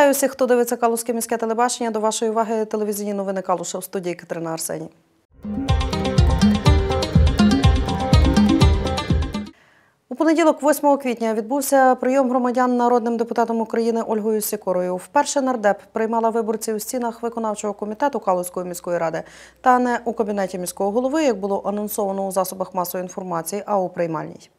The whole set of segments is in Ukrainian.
Вітаю всіх, хто дивиться Калузьке міське телебачення. До вашої уваги телевізійні новини Калуша в студії Катерина Арсеній. У понеділок, 8 квітня, відбувся прийом громадян народним депутатом України Ольгою Сікорою. Вперше нардеп приймала виборців у стінах виконавчого комітету Калузької міської ради та не у кабінеті міського голови, як було анонсовано у засобах масової інформації, а у приймальній.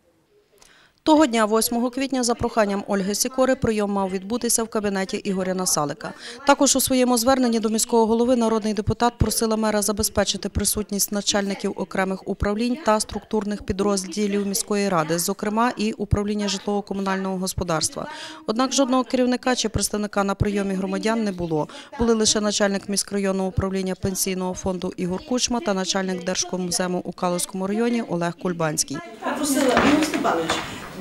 Того дня, 8 квітня, за проханням Ольги Сікори, прийом мав відбутися в кабінеті Ігоря Насалика. Також у своєму зверненні до міського голови народний депутат просила мера забезпечити присутність начальників окремих управлінь та структурних підрозділів міської ради, зокрема і управління житлово-комунального господарства. Однак жодного керівника чи представника на прийомі громадян не було. Були лише начальник міськрайонного управління пенсійного фонду Ігор Кучма та начальник Держкомзему у Калузькому районі Олег Кульбанський. Степанович,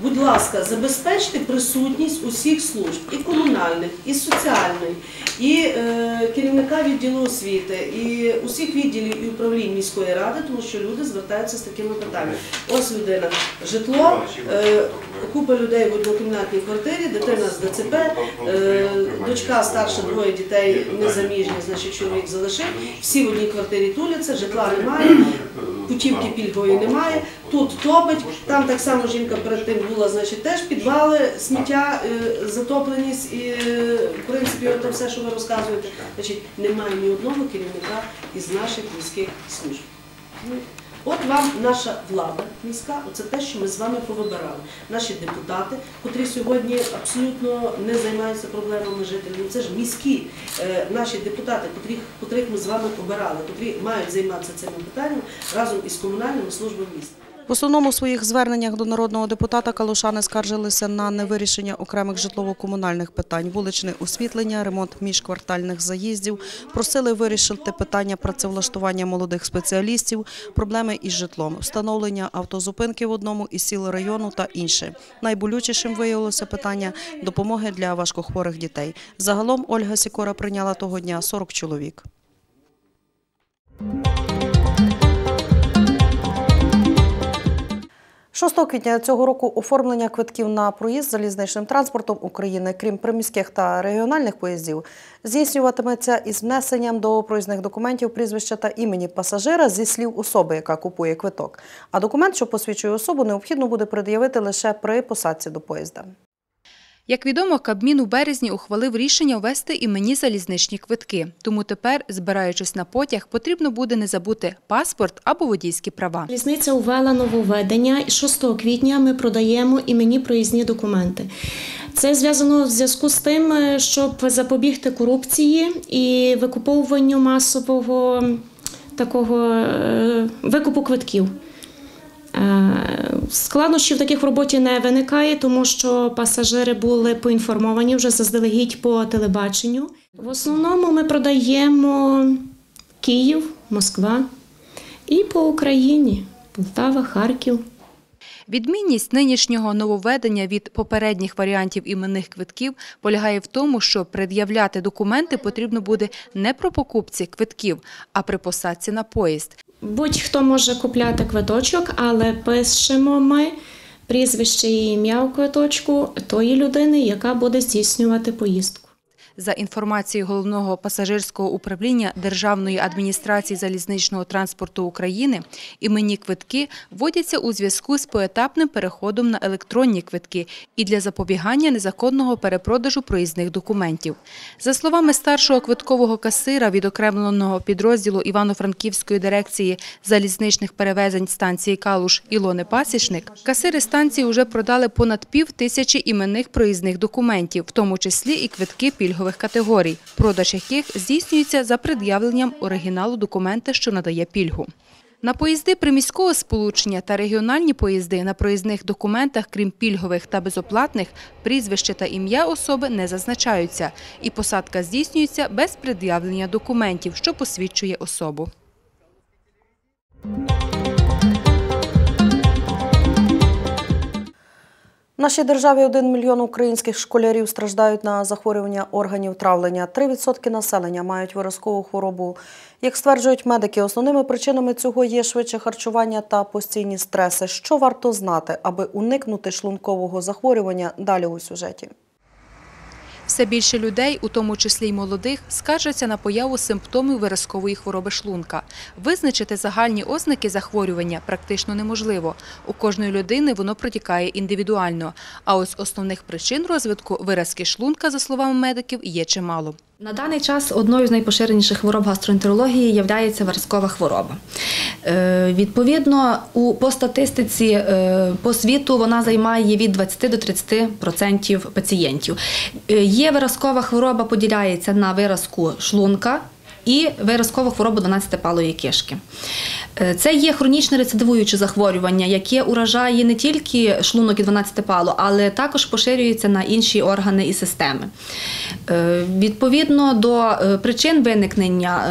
будь ласка, забезпечте присутність усіх служб, і комунальних, і соціальної, і е, керівника відділу освіти, і усіх відділів і управлінь міської ради, тому що люди звертаються з такими питаннями. Ось людина, житло, е, купа людей в однокімнатній квартирі, дитина з ДЦП, е, дочка старша, двоє дітей незаміжні, значить чоловік залишив. Всі в одній квартирі туляться, житла немає, путівки пільгової немає. Тут топить, там так само жінка перед тим була, значить, теж підвали, сміття, е, затопленість і е, в принципі це все, що ви розказуєте. Значить, немає ні одного керівника із наших міських служб. Ну, От вам наша влада міська, оце те, що ми з вами повибирали. Наші депутати, котрі сьогодні абсолютно не займаються проблемами жителів. Це ж міські е, наші депутати, котрих, котрих ми з вами обирали, котрі мають займатися цими питаннями разом із комунальними службами міста. В основному у своїх зверненнях до народного депутата калушани скаржилися на невирішення окремих житлово-комунальних питань, вуличне освітлення, ремонт міжквартальних заїздів, просили вирішити питання працевлаштування молодих спеціалістів, проблеми із житлом, встановлення автозупинки в одному із сіл району та інше. Найболючішим виявилося питання допомоги для важкохворих дітей. Загалом Ольга Сікора прийняла того дня 40 чоловік. 6 квітня цього року оформлення квитків на проїзд залізничним транспортом України, крім приміських та регіональних поїздів, здійснюватиметься із внесенням до проїзних документів прізвища та імені пасажира зі слів особи, яка купує квиток. А документ, що посвідчує особу, необхідно буде пред'явити лише при посадці до поїзда. Як відомо, Кабмін у березні ухвалив рішення ввести іменні залізничні квитки. Тому тепер, збираючись на потяг, потрібно буде не забути паспорт або водійські права. Залізниця ввела нововведення і 6 квітня ми продаємо іменні проїзні документи. Це зв'язано в зв'язку з тим, е, щоб запобігти корупції і викуповуванню масового такого е, викупу квитків. Складнощів таких в роботі не виникає, тому що пасажири були поінформовані вже заздалегідь по телебаченню. В основному ми продаємо Київ, Москва і по Україні Полтава, Харків. Відмінність нинішнього нововведення від попередніх варіантів іменних квитків полягає в тому, що пред'являти документи потрібно буде не про покупці квитків, а при посадці на поїзд. Будь-хто може купляти квиточок, але пишемо ми прізвище і ім'я у квиточку тої людини, яка буде здійснювати поїздку. За інформацією головного пасажирського управління Державної адміністрації залізничного транспорту України, іменні квитки вводяться у зв'язку з поетапним переходом на електронні квитки і для запобігання незаконного перепродажу проїзних документів. За словами старшого квиткового касира відокремленого підрозділу Івано-Франківської дирекції залізничних перевезень станції Калуш Ілони Пасічник, касири станції вже продали понад пів тисячі іменних проїзних документів, в тому числі і квитки пільгових категорій, продаж яких здійснюється за пред'явленням оригіналу документа, що надає пільгу. На поїзди приміського сполучення та регіональні поїзди на проїзних документах, крім пільгових та безоплатних, прізвище та ім'я особи не зазначаються, і посадка здійснюється без пред'явлення документів, що посвідчує особу. В нашій державі 1 мільйон українських школярів страждають на захворювання органів травлення. 3% населення мають виразкову хворобу. Як стверджують медики, основними причинами цього є швидше харчування та постійні стреси. Що варто знати, аби уникнути шлункового захворювання? Далі у сюжеті. Все більше людей, у тому числі й молодих, скаржаться на появу симптомів виразкової хвороби шлунка. Визначити загальні ознаки захворювання практично неможливо. У кожної людини воно протікає індивідуально. А ось основних причин розвитку виразки шлунка, за словами медиків, є чимало. На даний час одною з найпоширеніших хвороб гастроентерології є виразкова хвороба. Е, відповідно, у, по статистиці е, по світу вона займає від 20 до 30% пацієнтів. Е, є виразкова хвороба, поділяється на виразку шлунка. І виразкову хворобу 12-палої кишки. Е, Це є хронічне рецидивуюче захворювання, яке уражає не тільки шлунок і 12-палу, але також поширюється на інші органи і системи. Е, Відповідно до е, причин виникнення,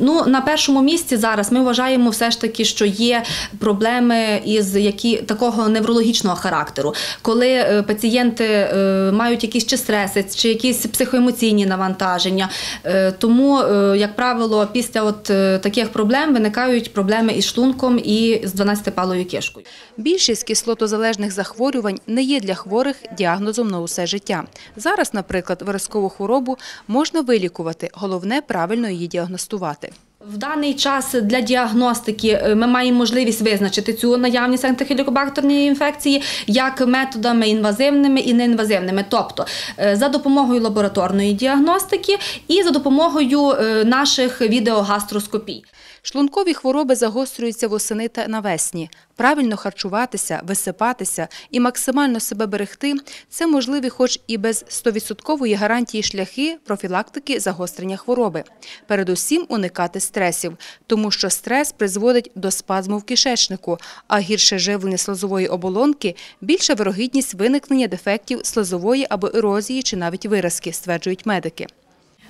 ну, на першому місці зараз ми вважаємо все ж таки, що є проблеми із які, такого неврологічного характеру, коли пацієнти мають якісь чи стреси, чи якісь психоемоційні навантаження. Е, Тому, е, як правило, після от е, таких проблем виникають проблеми із шлунком і з 12-палою кишкою. Більшість кислотозалежних захворювань не є для хворих діагнозом на усе життя. Зараз, наприклад, виразкову хворобу можна вилікувати, головне правильно її діагностувати. В даний час для діагностики е, ми маємо можливість визначити цю наявність антихелікобактерної інфекції як методами інвазивними і неінвазивними, тобто е, за допомогою лабораторної діагностики і за допомогою е, наших відеогастроскопій. Шлункові хвороби загострюються восени та навесні. Правильно харчуватися, висипатися і максимально себе берегти – це можливі хоч і без 100% гарантії шляхи профілактики загострення хвороби. Передусім уникати стресів, тому що стрес призводить до спазму в кишечнику, а гірше живлення слозової оболонки – більша вирогідність виникнення дефектів слозової або ерозії чи навіть виразки, стверджують медики.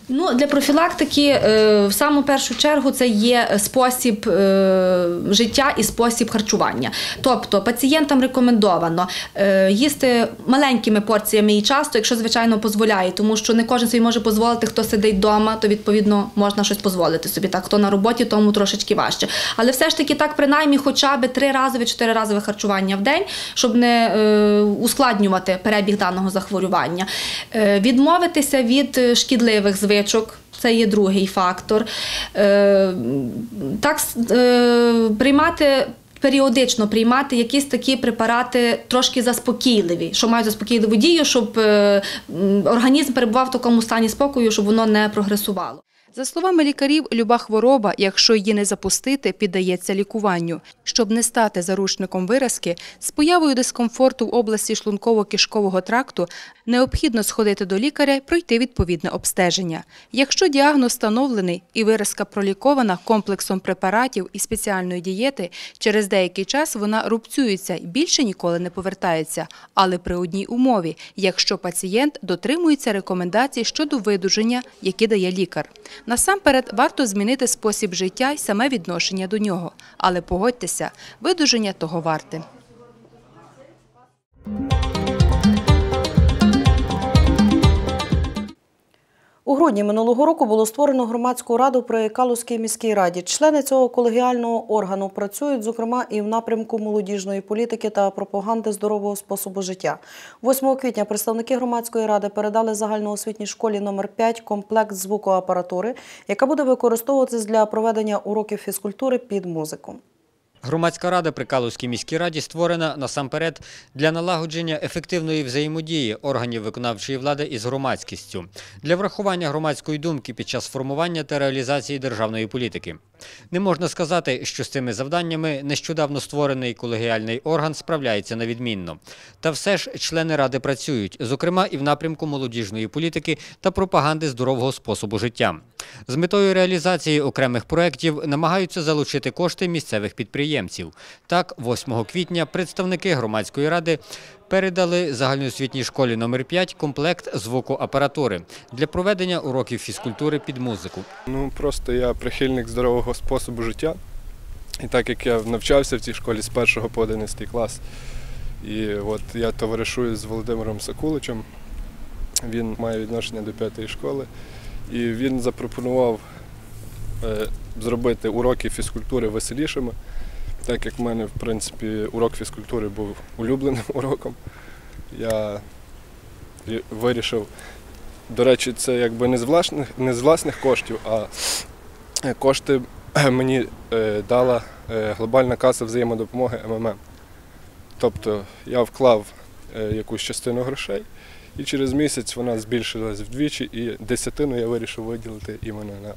Ну, для профілактики е, в саму першу чергу це є спосіб е, життя і спосіб харчування. Тобто пацієнтам рекомендовано е, їсти маленькими порціями і часто, якщо звичайно дозволяє, тому що не кожен собі може дозволити, хто сидить вдома, то відповідно можна щось дозволити собі. Так, хто на роботі, тому трошечки важче. Але все ж таки так, принаймні, хоча б чотири разове харчування в день, щоб не ускладнювати перебіг даного захворювання. Відмовитися від шкідливих звичок. Це є другий фактор. Е, так, е, приймати. Періодично приймати якісь такі препарати трошки заспокійливі, що мають заспокійливу дію, щоб е, організм перебував в такому стані спокою, щоб воно не прогресувало. За словами лікарів, люба хвороба, якщо її не запустити, піддається лікуванню. Щоб не стати заручником виразки, з появою дискомфорту в області шлунково-кишкового тракту необхідно сходити до лікаря пройти відповідне обстеження. Якщо діагноз встановлений і виразка пролікована комплексом препаратів і спеціальної дієти, через деякий час вона рубцюється і більше ніколи не повертається, але при одній умові, якщо пацієнт дотримується рекомендацій щодо видуження, які дає лікар. Насамперед варто змінити спосіб життя і саме відношення до нього. Але погодьтеся, видуження того варте. У грудні минулого року було створено громадську раду при Калузькій міській раді. Члени цього колегіального органу працюють, зокрема, і в напрямку молодіжної політики та пропаганди здорового способу життя. 8 квітня представники громадської ради передали загальноосвітній школі номер 5 комплект звукоапаратури, яка буде використовуватись для проведення уроків фізкультури під музику. Громадська рада при Калузькій міській раді створена насамперед для налагодження ефективної взаємодії органів виконавчої влади із громадськістю, для врахування громадської думки під час формування та реалізації державної політики. Не можна сказати, що з цими завданнями нещодавно створений колегіальний орган справляється на відмінно. Та все ж члени ради працюють, зокрема і в напрямку молодіжної політики та пропаганди здорового способу життя. З метою реалізації окремих проєктів намагаються залучити кошти місцевих підприємців. Так, 8 квітня представники громадської ради передали загальноосвітній школі номер 5 комплект звукоапаратури для проведення уроків фізкультури під музику. Ну просто я прихильник здорового способу життя. І так як я навчався в цій школі з 1 по 11 клас, і от я товаришую з Володимиром Сакуличем, він має відношення до п'ятої школи, і він запропонував е, зробити уроки фізкультури веселішими, так як в мене, в принципі, урок фізкультури був улюбленим уроком. Я вирішив До речі, це якби не з власних, не з власних коштів, а е, кошти мені е, дала е, глобальна каса взаємодопомоги МММ. Тобто я вклав е, якусь частину грошей, і через місяць вона збільшилась вдвічі, і десятину я вирішив виділити іменно на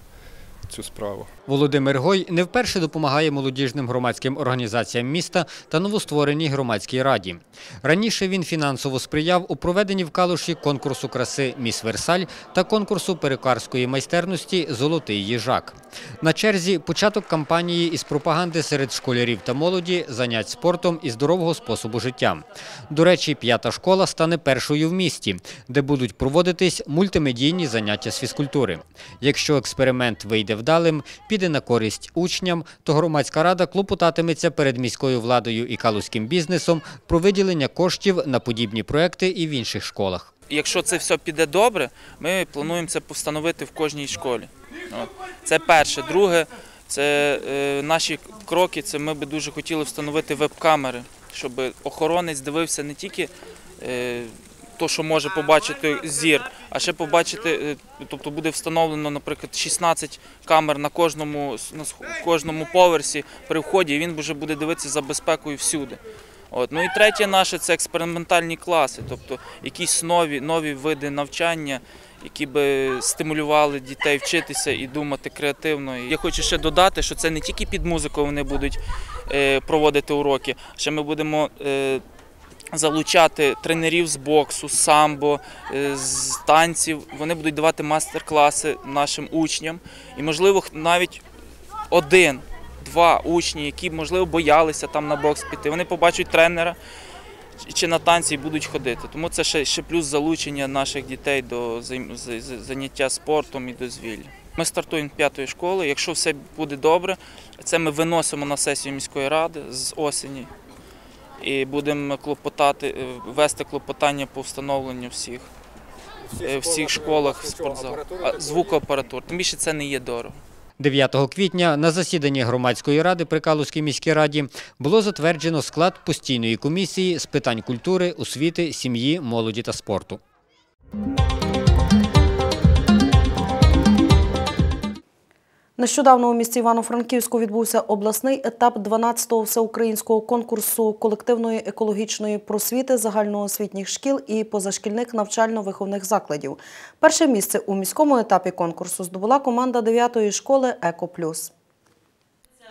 цю справу. Володимир Гой не вперше допомагає молодіжним громадським організаціям міста та новоствореній громадській раді. Раніше він фінансово сприяв у проведенні в Калуші конкурсу краси Міс Версаль та конкурсу перукарської майстерності Золотий їжак. На черзі початок кампанії із пропаганди серед школярів та молоді, занять спортом і здорового способу життя. До речі, п'ята школа стане першою в місті, де будуть проводитись мультимедійні заняття з фізкультури. Якщо експеримент вийде вдалим, піде на користь учням, то громадська рада клопотатиметься перед міською владою і калузьким бізнесом про виділення коштів на подібні проекти і в інших школах. Якщо це все піде добре, ми плануємо це постановити в кожній школі. Це перше. Друге, це е, наші кроки. Це ми би дуже хотіли встановити веб-камери, щоб охоронець дивився не тільки е, то, що може побачити зір, а ще побачити, е, тобто буде встановлено, наприклад, 16 камер на кожному, на кожному поверсі при вході, і він вже буде дивитися за безпекою всюди. От. Ну і третє наше це експериментальні класи, тобто якісь нові, нові види навчання, які би стимулювали дітей вчитися і думати креативно. Я хочу ще додати, що це не тільки під музику вони будуть е, проводити уроки, ще ми будемо. Залучати тренерів з боксу, самбо, е, з танців. Вони будуть давати майстер-класи нашим учням. І, можливо, навіть один, два учні, які, можливо, боялися там на бокс піти, вони побачать тренера чи на танці будуть ходити. Тому це ще, ще плюс залучення наших дітей до заняття спортом і дозвілля. Ми стартуємо п'ятої школи. Якщо все буде добре, це ми виносимо на сесію міської ради з осені і будемо клопотати, е, вести клопотання по встановленню всіх, е, всіх школах спортзал. А, Звукоапаратур. Тим більше це не є дорого. 9 квітня на засіданні громадської ради при Калузькій міській раді було затверджено склад постійної комісії з питань культури, освіти, сім'ї, молоді та спорту. Нещодавно у місті Івано-Франківську відбувся обласний етап 12-го всеукраїнського конкурсу колективної екологічної просвіти загальноосвітніх шкіл і позашкільних навчально-виховних закладів. Перше місце у міському етапі конкурсу здобула команда 9-ї школи Еко Плюс.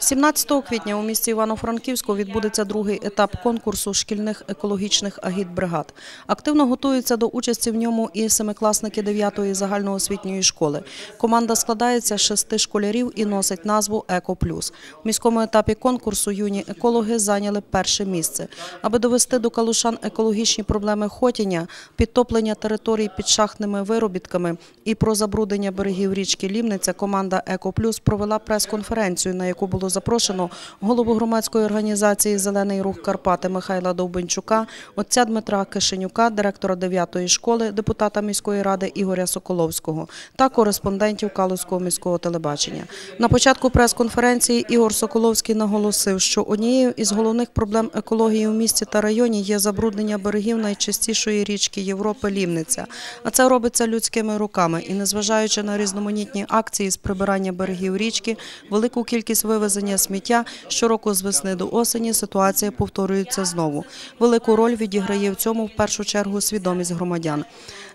17 квітня у місті Івано-Франківську відбудеться другий етап конкурсу шкільних екологічних агітбригад. Активно готуються до участі в ньому і семикласники 9-ї загальноосвітньої школи. Команда складається з шести школярів і носить назву Еко Плюс. У міському етапі конкурсу юні екологи зайняли перше місце. Аби довести до калушан екологічні проблеми Хотіння, підтоплення територій під шахтними виробітками і про забруднення берегів річки Лімниця, команда Еко Плюс провела прес-конференцію, на яку було запрошено голову громадської організації Зелений рух Карпати Михайла Довбенчука, отця Дмитра Кишенюка, директора 9-ї школи, депутата міської ради Ігоря Соколовського та кореспондентів Калузького міського телебачення. На початку прес-конференції Ігор Соколовський наголосив, що однією із головних проблем екології у місті та районі є забруднення берегів найчистішої річки Європи Лімниця. А це робиться людськими руками. І незважаючи на різноманітні акції з прибирання берегів річки, велику кількість вивезення сміття щороку з весни до осені ситуація повторюється знову. Велику роль відіграє в цьому в першу чергу свідомість громадян.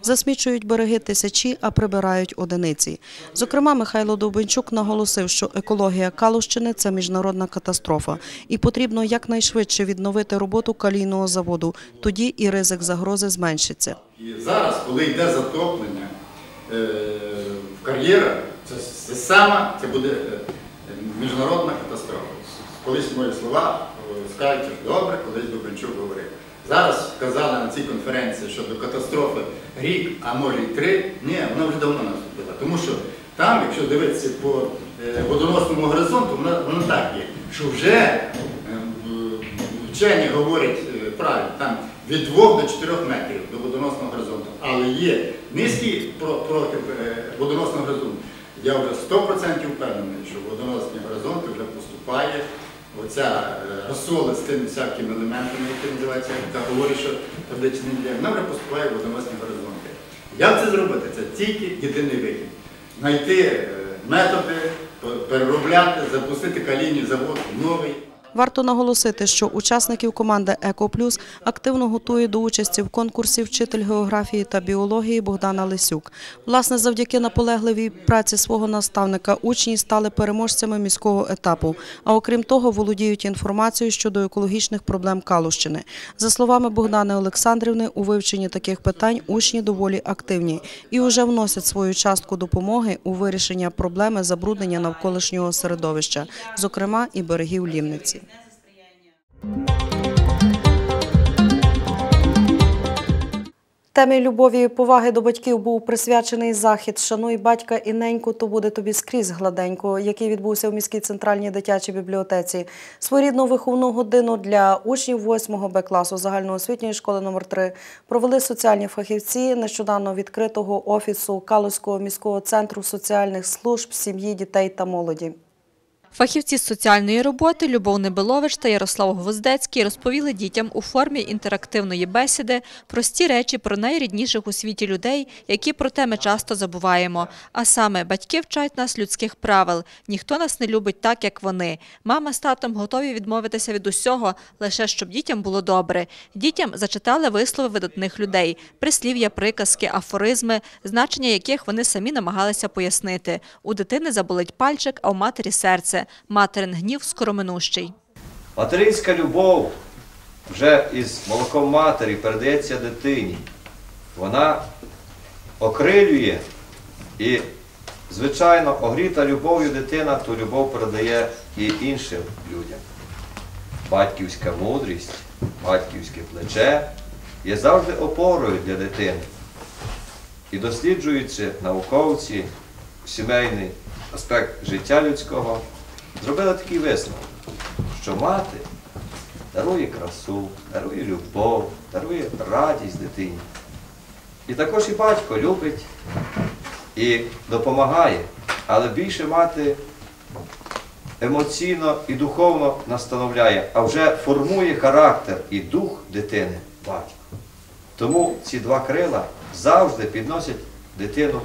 Засмічують береги тисячі, а прибирають одиниці. Зокрема, Михайло Довбенчук наголосив, що екологія Калущини – це міжнародна катастрофа, і потрібно якнайшвидше відновити роботу калійного заводу. Тоді і ризик загрози зменшиться. І зараз, коли йде затоплення е, в кар'єрах, це, саме це буде е, міжнародна катастрофа. Колись мої слова е, скажуть, добре, колись Дубенчук говорив. Зараз казали на цій конференції, що до катастрофи рік, а може й три. Ні, вона вже давно наступила. Тому що там, якщо дивитися по е, водоносному горизонту, воно, так є, що вже е, вчені говорять правильно, там від 2 до 4 метрів до водоносного горизонту. Але є низький про- проти е, водоносного горизонту. Я вже 100% впевнений, що в водоносні горизонти вже поступає оця е, розсола з тими всякими елементами, які називаються, та говорить, що табличний для вона вже поступає в водоносні горизонти. Як це зробити? Це тільки єдиний вихід. Знайти е, методи, переробляти, запустити калійний завод новий. Варто наголосити, що учасників команди «Екоплюс» активно готує до участі в конкурсі вчитель географії та біології Богдана Лисюк. Власне, завдяки наполегливій праці свого наставника учні стали переможцями міського етапу, а окрім того, володіють інформацією щодо екологічних проблем Калущини. За словами Богдани Олександрівни, у вивченні таких питань учні доволі активні і вже вносять свою частку допомоги у вирішення проблеми забруднення навколишнього середовища, зокрема і берегів Лімниці. Темі любові і поваги до батьків був присвячений захід «Шануй батька і неньку, то буде тобі скрізь гладенько», який відбувся в міській центральній дитячій бібліотеці. Своєрідну виховну годину для учнів 8 Б класу загальноосвітньої школи номер 3 провели соціальні фахівці нещодавно відкритого офісу Калузького міського центру соціальних служб, сім'ї, дітей та молоді. Фахівці з соціальної роботи Любов Небелович та Ярослав Гвоздецький розповіли дітям у формі інтерактивної бесіди прості речі про найрідніших у світі людей, які проте ми часто забуваємо. А саме батьки вчать нас людських правил. Ніхто нас не любить так, як вони. Мама з татом готові відмовитися від усього, лише щоб дітям було добре. Дітям зачитали вислови видатних людей, прислів'я, приказки, афоризми, значення яких вони самі намагалися пояснити. У дитини заболить пальчик, а у матері серце. Материн гнів скороминущий. Материнська любов вже із молоком матері передається дитині. Вона окрилює і, звичайно, огріта любов'ю дитина ту любов передає і іншим людям. Батьківська мудрість, батьківське плече є завжди опорою для дитини. І досліджуючи науковці сімейний аспект життя людського, зробили такий висновок, що мати дарує красу, дарує любов, дарує радість дитині. І також і батько любить і допомагає, але більше мати емоційно і духовно настановляє, а вже формує характер і дух дитини батько. Тому ці два крила завжди підносять дитину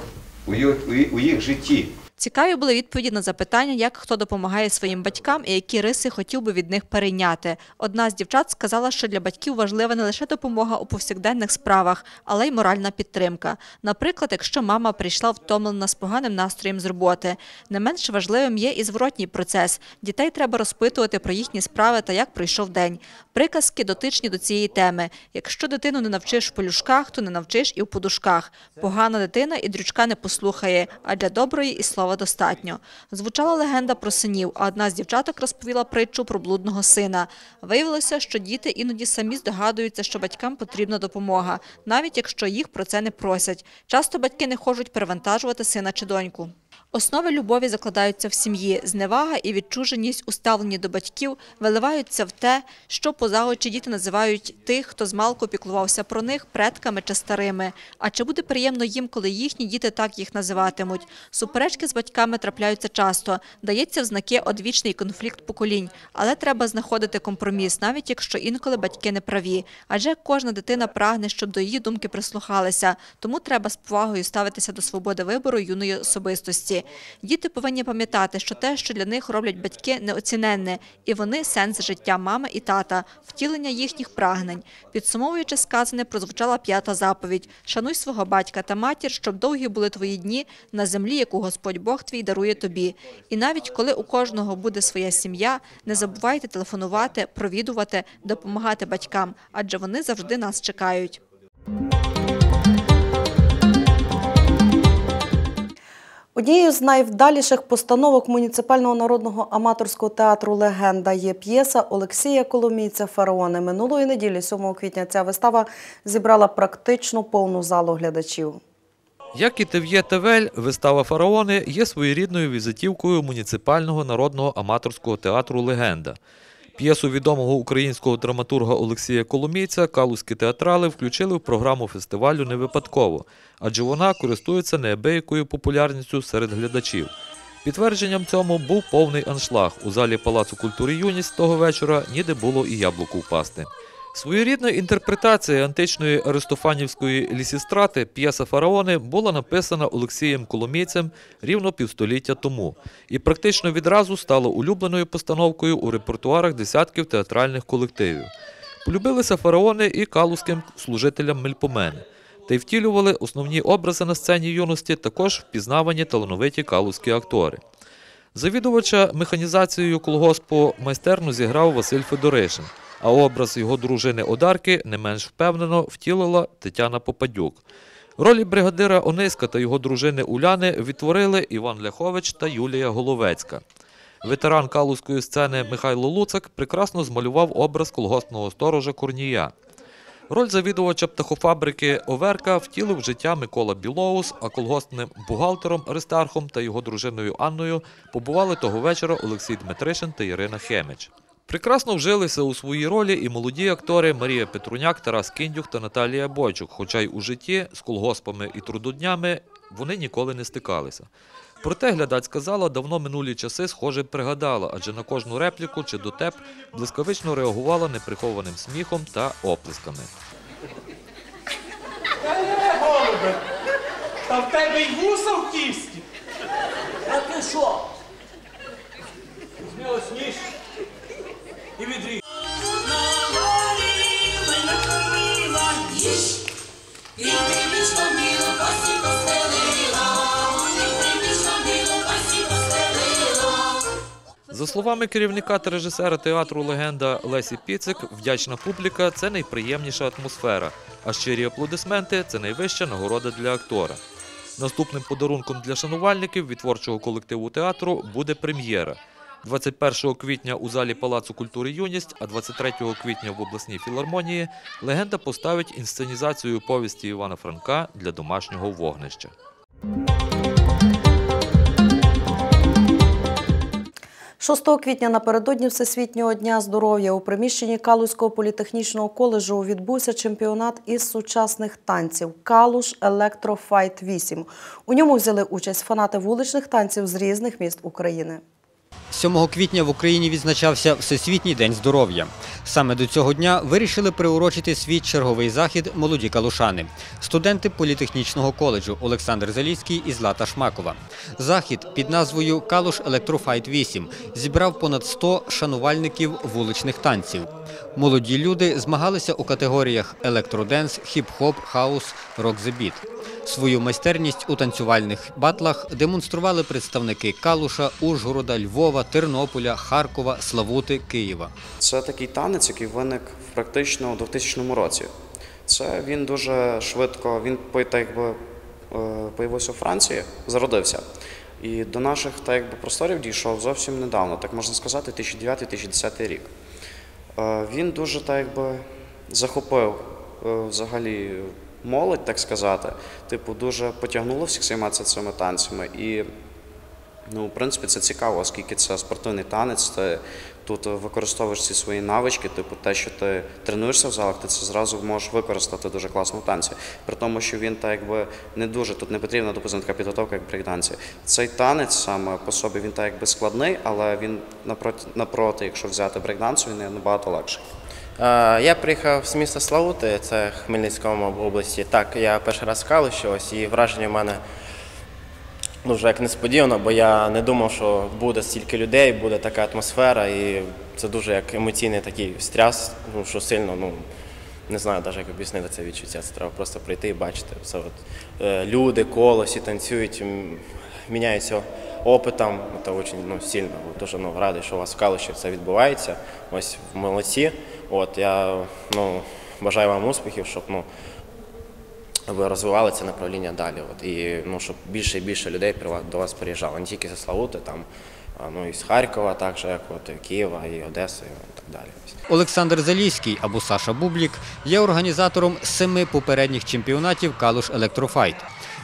у їх житті. Цікаві були відповіді на запитання, як хто допомагає своїм батькам і які риси хотів би від них перейняти. Одна з дівчат сказала, що для батьків важлива не лише допомога у повсякденних справах, але й моральна підтримка. Наприклад, якщо мама прийшла втомлена з поганим настроєм з роботи. Не менш важливим є і зворотній процес. Дітей треба розпитувати про їхні справи та як пройшов день. Приказки дотичні до цієї теми. Якщо дитину не навчиш в полюшках, то не навчиш і в подушках. Погана дитина і дрючка не послухає, а для доброї і слова достатньо. Звучала легенда про синів, а одна з дівчаток розповіла притчу про блудного сина. Виявилося, що діти іноді самі здогадуються, що батькам потрібна допомога, навіть якщо їх про це не просять. Часто батьки не хочуть перевантажувати сина чи доньку. Основи любові закладаються в сім'ї. Зневага і відчуженість у ставленні до батьків виливаються в те, що поза очі діти називають тих, хто змалку піклувався про них предками чи старими. А чи буде приємно їм, коли їхні діти так їх називатимуть? Суперечки з батьками трапляються часто. Дається в знаки одвічний конфлікт поколінь, але треба знаходити компроміс, навіть якщо інколи батьки не праві. Адже кожна дитина прагне, щоб до її думки прислухалися. Тому треба з повагою ставитися до свободи вибору юної особистості. Діти повинні пам'ятати, що те, що для них роблять батьки, неоціненне, і вони сенс життя мами і тата, втілення їхніх прагнень. Підсумовуючи сказане, прозвучала п'ята заповідь: шануй свого батька та матір, щоб довгі були твої дні на землі, яку Господь Бог твій дарує тобі. І навіть коли у кожного буде своя сім'я, не забувайте телефонувати, провідувати, допомагати батькам, адже вони завжди нас чекають. Однією з найвдаліших постановок муніципального народного аматорського театру Легенда є п'єса Олексія Коломійця Фараони. Минулої неділі, 7 квітня, ця вистава зібрала практично повну залу глядачів. Як і Тев'є Тевель, вистава Фараони є своєрідною візитівкою муніципального народного аматорського театру Легенда. П'єсу відомого українського драматурга Олексія Коломійця калузькі театрали включили в програму фестивалю не випадково, адже вона користується неабиякою популярністю серед глядачів. Підтвердженням цьому був повний аншлаг. У залі Палацу культури «Юність» того вечора ніде було і яблуку впасти. Своєрідна інтерпретація античної аристофанівської лісістрати п'єса Фараони була написана Олексієм Коломійцем рівно півстоліття тому і практично відразу стала улюбленою постановкою у репертуарах десятків театральних колективів. Полюбилися фараони і калузьким служителям Мельпомени, та й втілювали основні образи на сцені юності також впізнавані талановиті калузькі актори. Завідувача механізацією колгоспу майстерно зіграв Василь Федоришин, а образ його дружини Одарки не менш впевнено втілила Тетяна Попадюк. Ролі бригадира Ониська та його дружини Уляни відтворили Іван Ляхович та Юлія Головецька. Ветеран калузької сцени Михайло Луцак прекрасно змалював образ колгоспного сторожа Корнія. Роль завідувача птахофабрики Оверка втілив життя Микола Білоус, а колгоспним бухгалтером Аристархом та його дружиною Анною побували того вечора Олексій Дмитришин та Ірина Хемич. Прекрасно вжилися у свої ролі і молоді актори Марія Петруняк, Тарас Кіндюх та Наталія Бойчук, хоча й у житті з колгоспами і трудоднями вони ніколи не стикалися. Проте глядацька зала давно минулі часи схоже пригадала, адже на кожну репліку чи дотеп блискавично реагувала неприхованим сміхом та оплесками. Голубе, та в тебе й вуса в кісті. А ти що? Візьми ось ніж і відріж. За словами керівника та режисера театру Легенда Лесі Піцик, вдячна публіка це найприємніша атмосфера, а щирі аплодисменти це найвища нагорода для актора. Наступним подарунком для шанувальників від творчого колективу театру буде прем'єра. 21 квітня у залі Палацу культури Юність, а 23 квітня в обласній філармонії легенда поставить інсценізацію повісті Івана Франка для домашнього вогнища. – 6 квітня напередодні Всесвітнього дня здоров'я у приміщенні Калузького політехнічного коледжу відбувся чемпіонат із сучасних танців Калуш Електрофайт 8. У ньому взяли участь фанати вуличних танців з різних міст України. 7 квітня в Україні відзначався Всесвітній день здоров'я. Саме до цього дня вирішили приурочити свій черговий захід молоді калушани, студенти політехнічного коледжу Олександр Заліський і Злата Шмакова. Захід під назвою Калуш Електрофайт 8 зібрав понад 100 шанувальників вуличних танців. Молоді люди змагалися у категоріях електроденс, хіп-хоп, хаус, рок-зе-біт. Свою майстерність у танцювальних батлах демонстрували представники Калуша, Ужгорода, Львова, Тернополя, Харкова, Славути, Києва. Це такий танець, який виник практично у 2000 році. Це він дуже швидко, він так якби е, появився у Франції, зародився. І до наших так якби, просторів дійшов зовсім недавно, так можна сказати, 2009-2010 рік. Е, Він дуже так якби захопив е, взагалі молодь, так сказати. Типу, дуже потягнуло всіх займатися цими танцями. І Ну, в принципі, це цікаво, оскільки це спортивний танець. Ти тут використовуєш ці свої навички, типу те, що ти тренуєшся в залах, ти це зразу можеш використати дуже класно в танці. При тому, що він так якби не дуже тут не потрібна допустимо, така підготовка, як в брейкдансі. Цей танець саме по собі він так якби складний, але він напроти, напроти якщо взяти брейкдансу, він набагато легший. Я приїхав з міста Славути, це Хмельницька області. Так, я перший раз в Калуші, ось і враження в мене дуже як несподівано, бо я не думав, що буде стільки людей, буде така атмосфера, і це дуже як емоційний такий стряс, ну, що сильно, ну не знаю навіть, як об'яснити це відчуття. Це треба просто прийти і бачити. Все от, е, люди, коло, всі танцюють, міняються опитом. Це дуже ну, сильно. Дуже ну, радий, що у вас в Калуші це відбувається. Ось молодці. От я ну, бажаю вам успіхів, щоб ну, ви розвивали це направління далі. От, і ну, щоб більше і більше людей до вас приїжджало, не тільки зі Славути, там, ну, і з Харкова, також, як от, і Києва, і Одеси, і так далі. Олександр Заліський або Саша Бублік є організатором семи попередніх чемпіонатів Калуш Електрофайт.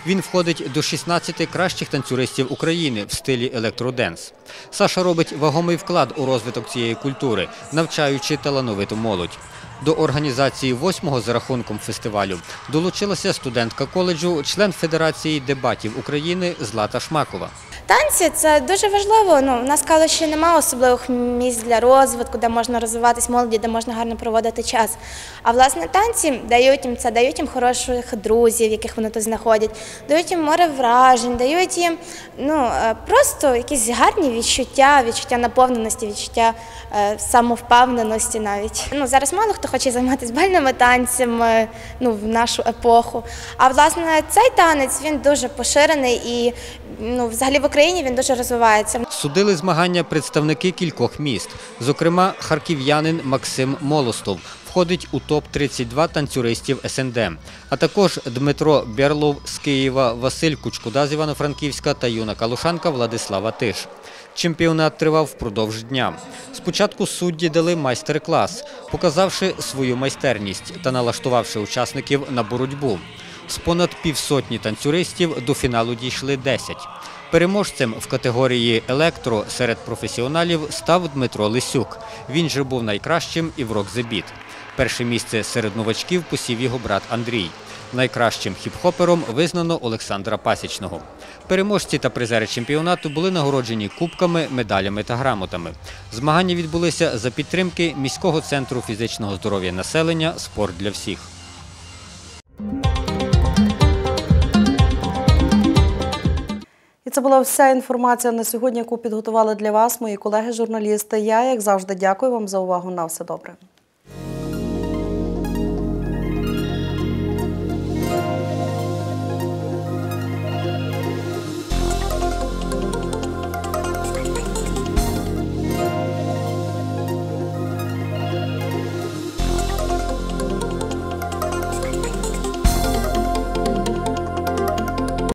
Він входить до 16 кращих танцюристів України в стилі електроденс. Саша робить вагомий вклад у розвиток цієї культури, навчаючи талановиту молодь. До організації восьмого за рахунком фестивалю долучилася студентка коледжу, член Федерації дебатів України Злата Шмакова. Танці це дуже важливо. Ну, у нас в Калуші немає особливих місць для розвитку, де можна розвиватись молоді, де можна гарно проводити час. А власне танці дають їм це, дають їм хороших друзів, яких вони тут знаходять, дають їм море вражень, дають їм ну, е, просто якісь гарні відчуття, відчуття наповненості, відчуття е, самовпевненості навіть. Ну, зараз мало хто хоче займатися бальними танцями ну, в нашу епоху. А власне цей танець він дуже поширений і ну, взагалі в Україні він дуже розвивається. Судили змагання представники кількох міст. Зокрема, харків'янин Максим Молостов входить у топ-32 танцюристів СНД, а також Дмитро Берлов з Києва, Василь Кучкуда з Івано-Франківська та юна калушанка Владислава Тиш. Чемпіонат тривав впродовж дня. Спочатку судді дали майстер-клас, показавши свою майстерність та налаштувавши учасників на боротьбу. З понад півсотні танцюристів до фіналу дійшли 10. Переможцем в категорії електро серед професіоналів став Дмитро Лисюк. Він же був найкращим і в Beat. Перше місце серед новачків посів його брат Андрій. Найкращим хіп-хопером визнано Олександра Пасічного. Переможці та призери чемпіонату були нагороджені кубками, медалями та грамотами. Змагання відбулися за підтримки міського центру фізичного здоров'я населення Спорт для всіх. І це була вся інформація на сьогодні, яку підготували для вас мої колеги-журналісти. Я, як завжди, дякую вам за увагу. На все добре.